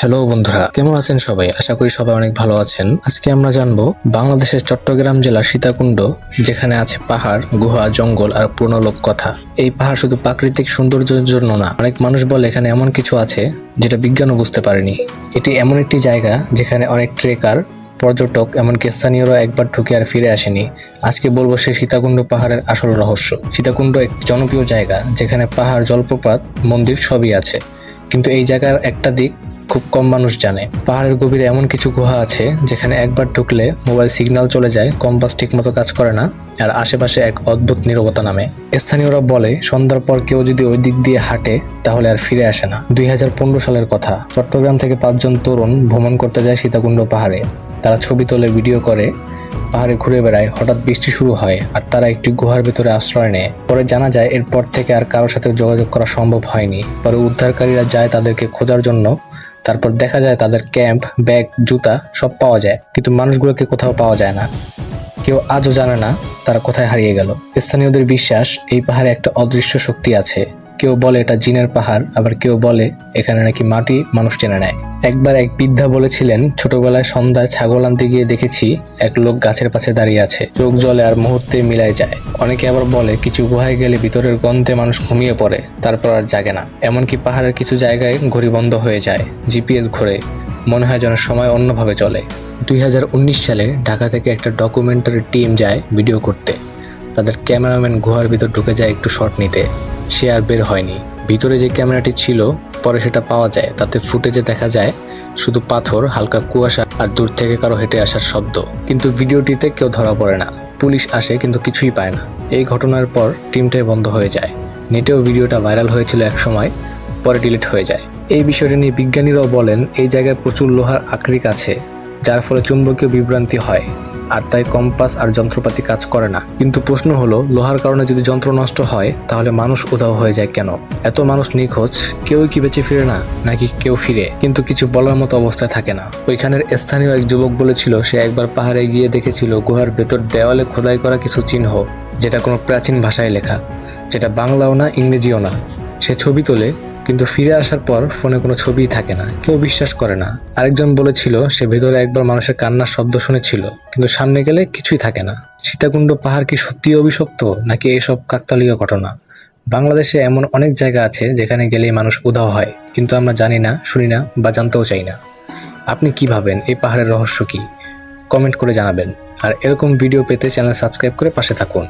Hello বন্ধুরা, কেমন আছেন সবাই? আশা করি সবাই অনেক ভালো আছেন। আজকে আমরা জানব বাংলাদেশের চট্টগ্রাম জেলার সীতাকুণ্ড, যেখানে আছে পাহাড়, গুহা, জঙ্গল আর পুরনো লোক কথা এই পাহাড় শুধু প্রাকৃতিক সৌন্দর্যের জন্য না, অনেক মানুষ বলে এখানে এমন কিছু আছে যেটা বিজ্ঞানও বুঝতে পারেনি। এটি এমন একটি জায়গা যেখানে অনেক ট্রেকার, পর্যটক, এমনকি স্থানীয়রা একবার ঢুকে আর ফিরে আসেনি। আজকে বলব সেই সীতাকুণ্ড পাহাড়ের আসল রহস্য। সীতাকুণ্ড একটি জনপ্রিয় জায়গা, যেখানে পাহাড়, জলপ্রপাত, মন্দির সবই আছে। কিন্তু এই জায়গার একটা দিক খুব কম মানুষ জানে। পাহাড়ের গভীরে এমন কিছু গুহা আছে, যেখানে একবার ঢুকলে মোবাইল সিগন্যাল চলে যায়, কম্পাস ঠিক মতো কাজ করে না, আর আশেপাশে এক অদ্ভুত নীরবতা নামে। স্থানীয়রা বলে, সন্ধ্যার পর কেউ যদি ওই দিক দিয়ে হাঁটে, তাহলে আর ফিরে আসে না। দুই হাজার পনেরো সালের কথা। চট্টগ্রাম থেকে পাঁচজন তরুণ ভ্রমণ করতে যায় সীতাকুণ্ড পাহাড়ে। তারা ছবি তোলে, ভিডিও করে, পাহাড়ে ঘুরে বেড়ায়। হঠাৎ বৃষ্টি শুরু হয়, আর তারা একটি গুহার ভেতরে আশ্রয় নেয়। পরে জানা যায়, এরপর থেকে আর কারোর সাথে যোগাযোগ করা সম্ভব হয়নি। পরে উদ্ধারকারীরা যায় তাদেরকে খোঁজার জন্য। তারপর দেখা যায় তাদের ক্যাম্প, ব্যাগ, জুতা সব পাওয়া যায়, কিন্তু মানুষগুলোকে কোথাও পাওয়া যায় না। কেউ আজও জানে না তারা কোথায় হারিয়ে গেল। স্থানীয়দের বিশ্বাস, এই পাহাড়ে একটা অদৃশ্য শক্তি আছে। কেউ বলে এটা জিনের পাহাড়, আবার কেউ বলে এখানে নাকি মাটি মানুষ টেনে নেয়। একবার এক বৃদ্ধা বলেছিলেন, ছোটবেলায় সন্ধ্যায় ছাগল আনতে গিয়ে দেখেছি এক লোক গাছের পাশে দাঁড়িয়ে আছে, চোখ জলে আর মুহূর্তে মিলায় যায়। অনেকে আবার বলে, কিছু গুহায় গেলে ভিতরের গন্ধে মানুষ ঘুমিয়ে পড়ে, তারপর আর জাগে না। এমনকি পাহাড়ের কিছু জায়গায় ঘড়ি বন্ধ হয়ে যায়, জিপিএস ঘোরে, মনে হয় যেন সময় অন্যভাবে চলে। দুই হাজার উনিশ সালে ঢাকা থেকে একটা ডকুমেন্টারি টিম যায় ভিডিও করতে। তাদের ক্যামেরাম্যান গুহার ভিতর ঢুকে যায় একটু শট নিতে। সে আর বের হয়নি। ভিতরে যে ক্যামেরাটি ছিল, পরে সেটা পাওয়া যায়। তাতে ফুটেজে দেখা যায়, শুধু পাথর, হালকা কুয়াশা আর দূর থেকে কারও হেঁটে আসার শব্দ। কিন্তু ভিডিওটিতে কেউ ধরা পড়ে না। পুলিশ আসে, কিন্তু কিছুই পায় না। এই ঘটনার পর টিমটাই বন্ধ হয়ে যায়। নেটেও ভিডিওটা ভাইরাল হয়েছিল এক সময়, পরে ডিলিট হয়ে যায়। এই বিষয়টি নিয়ে বিজ্ঞানীরাও বলেন, এই জায়গায় প্রচুর লোহার আকরিক আছে, যার ফলে চুম্বকীয় বিভ্রান্তি হয়। আর তাই কম্পাস আর যন্ত্রপাতি কাজ করে না। কিন্তু প্রশ্ন হলো, লোহার কারণে যদি যন্ত্র নষ্ট হয়, তাহলে মানুষ উধাও হয়ে যায় কেন? এত মানুষ নিখোঁজ, কেউই কি বেঁচে ফিরে না, নাকি কেউ ফিরে? কিন্তু কিছু বলার মতো অবস্থায় থাকে না। ওইখানের স্থানীয় এক যুবক বলেছিল, সে একবার পাহাড়ে গিয়ে দেখেছিল গুহার ভেতর দেওয়ালে খোদাই করা কিছু চিহ্ন, যেটা কোনো প্রাচীন ভাষায় লেখা, যেটা বাংলাও না, ইংরেজিও না। সে ছবি তোলে কিন্তু ফিরে আসার পর ফোনে কোনো ছবিই থাকে না, কেউ বিশ্বাস করে না। আরেকজন বলেছিল, সে ভেতরে একবার মানুষের কান্নার শব্দ শুনেছিল, কিন্তু সামনে গেলে কিছুই থাকে না। সীতাকুণ্ড পাহাড় কি সত্যি অভিশপ্ত, নাকি এসব কাকতালীয় ঘটনা? বাংলাদেশে এমন অনেক জায়গা আছে যেখানে গেলেই মানুষ উধাও হয়, কিন্তু আমরা জানি না, শুনি না বা জানতেও চাই না। আপনি কি ভাবেন, এই পাহাড়ের রহস্য কি? কমেন্ট করে জানাবেন। আর এরকম ভিডিও পেতে চ্যানেল সাবস্ক্রাইব করে পাশে থাকুন।